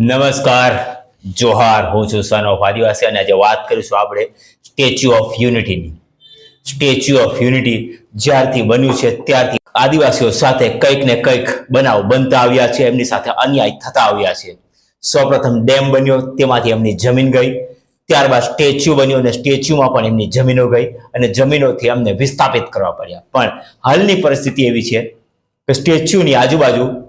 નમસ્કાર, જોહાર. હું છું સન ઓફ આદિવાસી અને આજે વાત કરીશું આપણે સ્ટેચ્યુ ઓફ યુનિટીની. સ્ટેચ્યુ ઓફ યુનિટી જ્યારથી બન્યું છે, ત્યારથી આદિવાસીઓ સાથે કંઈક ને કંઈક બનાવ બનતા આવ્યા છે, એમની સાથે અન્યાય થતા આવ્યા છે. સૌપ્રથમ ડેમ બન્યો, તેમાંથી એમની જમીન ગઈ. ત્યારબાદ સ્ટેચ્યુ બન્યો અને સ્ટેચ્યુમાં પણ એમની જમીનો ગઈ અને જમીનોથી એમને વિસ્થાપિત કરવા પડ્યા. પણ હાલની પરિસ્થિતિ એવી છે કે સ્ટેચ્યુની આજુબાજુ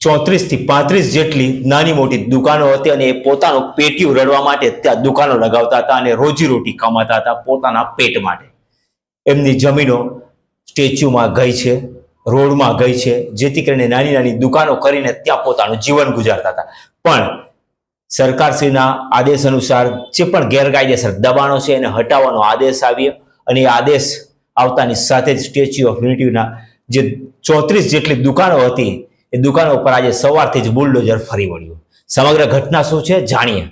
ચોત્રીસથી પાંત્રીસ જેટલી નાની મોટી દુકાનો હતી અને એ પોતાનું પેટીયું રડવા માટે ત્યાં દુકાનો લગાવતા હતા અને રોજીરોટી કમાતા હતા પોતાના પેટ માટે. એમની જમીનો સ્ટેચ્યુમાં ગઈ છે, રોડમાં ગઈ છે, જેથી કરીને નાની નાની દુકાનો કરીને ત્યાં પોતાનું જીવન ગુજારતા હતા. પણ સરકારશ્રીના આદેશ અનુસાર જે પણ ગેરકાયદેસર દબાણો છે એને હટાવવાનો આદેશ આવ્યો અને એ આદેશ આવતાની સાથે જ સ્ટેચ્યુ ઓફ યુનિટીના જે ચોત્રીસ જેટલી દુકાનો હતી એ દુકાનો ઉપર આજે સવારથી જ બુલડોઝર ફરી વળ્યું. સમગ્ર ઘટના શું છે? જાણીએ.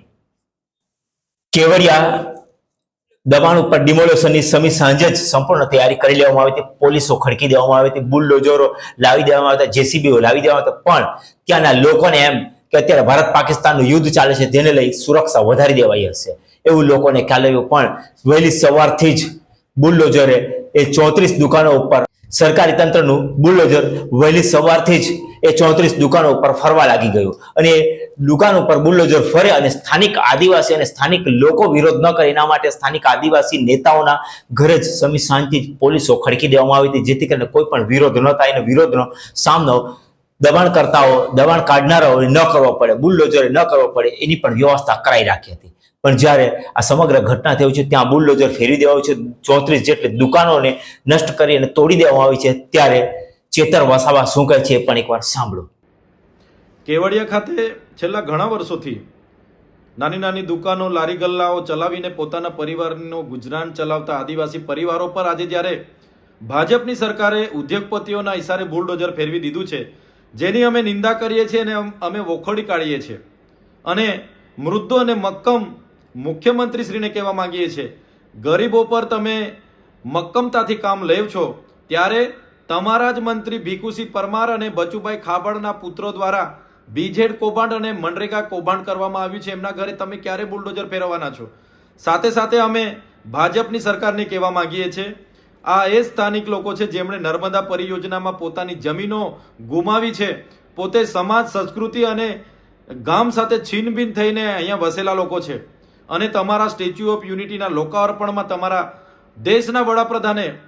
કેવડિયા દબાણ ઉપર ડિમોલેશનની સમી સાંજે જ સંપૂર્ણ તૈયારી કરી લેવામાં આવી હતી. પોલીસો ખડકી દેવામાં આવી હતી, બુલડોઝરો લાવી દેવામાં આવતા જેસીબીઓ લાવી દેવામાં આવતા પણ ત્યાંના લોકોને એમ કે અત્યારે ભારત પાકિસ્તાનનું યુદ્ધ ચાલે છે તેને લઈ સુરક્ષા વધારી દેવાઈ હશે. એવું લોકોને ખ્યાલ આવ્યો, પણ વહેલી સવારથી જ બુલડોઝરે એ ચોત્રીસ દુકાનો ઉપર સરકારી તંત્રનું બુલડોઝર વહેલી સવારથી જ એ ચોત્રીસ દુકાનો ઉપર ફરવા લાગી ગયું. અને એ દુકાન ઉપર બુલડોઝર ફરે અને સ્થાનિક આદિવાસી અને સ્થાનિક લોકો વિરોધ ન કરે, એના માટે સ્થાનિક આદિવાસી નેતાઓના ઘરે જ સમી શાંતિ પોલીસો ખડકી દેવામાં આવી હતી, જેથી કરીને કોઈ પણ વિરોધ ન થાય અને વિરોધનો સામનો દબાણકર્તાઓ, દબાણ કાઢનારાઓએ ન કરવો પડે, બુલડોઝરે ન કરવો પડે, એની પણ વ્યવસ્થા કરાઈ રાખી હતી. પણ જ્યારે આ સમગ્ર ઘટના થયું છે, ત્યાં બુલડોઝર ફેરવી દેવાયું છે, ચોત્રીસ જેટલી દુકાનોને નષ્ટ કરી અને તોડી દેવામાં આવી છે, ત્યારે ચેતર વસાવા શું કહે છે, પણ એકવાર સાંભળો. કેવડિયા ખાતે છેલ્લા ઘણા વર્ષોથી નાની નાની દુકાનો, લારી ગલ્લાઓ ચલાવીને પોતાના પરિવારનું ગુજરાન ચલાવતા આદિવાસી પરિવારો પર આજે જ્યારે ભાજપની સરકારે ઉદ્યોગપતિઓના ઇશારે બુલડોઝર ફેરવી દીધું છે, જેની અમે નિંદા કરીએ છીએ અને અમે વખોડી કાઢીએ છીએ. અને મૃદુ અને મક્કમ મુખ્યમંત્રીશ્રીને કહેવા માંગીએ છીએ, ગરીબો પર તમે મક્કમતાથી કામ લેવ છો, ત્યારે તમારા જ મંત્રી ભીખુસિંહ પરમાર અને બચુભાઈ ખાબડના પુત્રો દ્વારા બીજેડ કૌભાંડ અને મનરેગા કૌભાંડ કરવામાં આવ્યું છે. એમના ઘરે તમે ક્યારે બુલડોઝર ફેરવવાના છો? સાથે સાથે અમે ભાજપની સરકારને કહેવા માંગીએ છીએ, આ એ સ્થાનિક લોકો છે જેમણે નર્મદા પરિયોજનામાં પોતાની જમીનો ગુમાવી છે. પોતે સમાજ, સંસ્કૃતિ અને ગામ સાથે છીનભીન થઈને અહીંયા વસેલા લોકો છે. અને તમારા સ્ટેચ્યુ ઓફ યુનિટીના લોકાર્પણમાં તમારા દેશના વડાપ્રધાને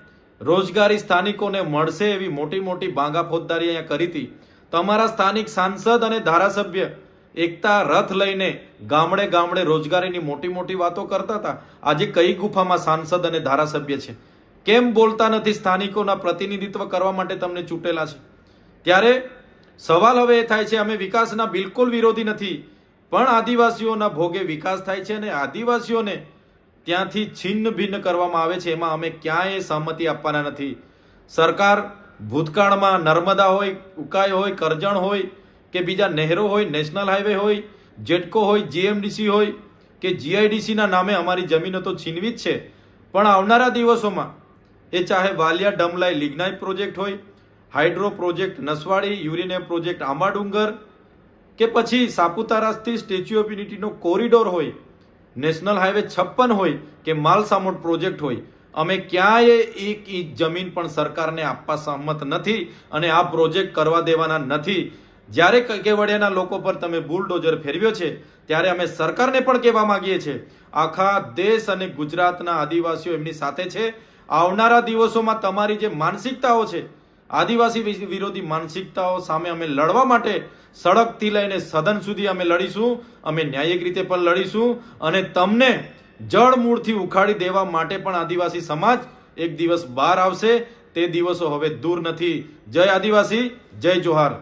રોજગારી સ્થાનિકોને મળશે એવી મોટી મોટી ભાંગા ફોજદારી અહીંયા કરી હતી. તમારા સ્થાનિક સાંસદ અને ધારાસભ્ય એકતા રથ લઈને ગામડે ગામડે રોજગારીની મોટી મોટી વાતો કરતા હતા. આજે કઈ ગુફામાં સાંસદ અને ધારાસભ્ય છે? કેમ બોલતા નથી સ્થાનિકોના પ્રતિનિધિત્વ કરવા માટે તમને ચૂંટેલા છે? ત્યારે સવાલ હવે એ થાય છે, અમે વિકાસના બિલકુલ વિરોધી નથી. પણ આદિવાસીઓના ભોગે વિકાસ થાય છે અને આદિવાસીઓને ત્યાંથી છિન્ન ભિન્ન કરવામાં આવે છે. એમાં અમે ક્યાંય સહમતિ આપવાના નથી. સરકાર ભૂતકાળમાં નર્મદા હોય, ઉકાઈ હોય, કરજણ હોય કે બીજા નહેરો હોય, નેશનલ હાઈવે હોય, જેટકો હોય, જીએમડીસી હોય કે જીઆઈડીસીના નામે અમારી જમીનો તો છીનવી જ છે. પણ આવનારા દિવસોમાં એ ચાહે વાલિયા ડમલાઈ લિગ્નાઇટ પ્રોજેક્ટ હોય, hydro project Naswadi uranium project Ambadungar કે પછી સાપુતારાથી સ્ટેચ્યુ ઓફ યુનિટીનો કોરિડોર હોય, નેશનલ હાઈવે છપ્પન હોય કે માલસામોટ પ્રોજેક્ટ હોય, અમે ક્યાંય એક ઇંચ જમીન પણ સરકારને આપવા સહમત નથી અને આ પ્રોજેક્ટ કરવા દેવાના નથી. જ્યારે કેવડિયાના લોકો પર તમે બુલડોઝર ફેરવ્યો છે, ત્યારે અમે સરકારને પણ કહેવા માંગીએ છીએ, આખા દેશ અને ગુજરાતના આદિવાસીઓ એમની સાથે છે. આવનારા દિવસોમાં તમારી જે માનસિકતાઓ છે આદિવાસી વિરોધી માનસિકતાઓ સામે અમે લડવા માટે સડકથી લઈને સદન સુધી અમે લડીશું. અમે ન્યાયિક રીતે પણ લડીશું અને તમને જળ મૂળથી ઉખાડી દેવા માટે પણ આદિવાસી સમાજ એક દિવસ બહાર આવશે. તે દિવસો હવે દૂર નથી. જય આદિવાસી, જય જોહાર.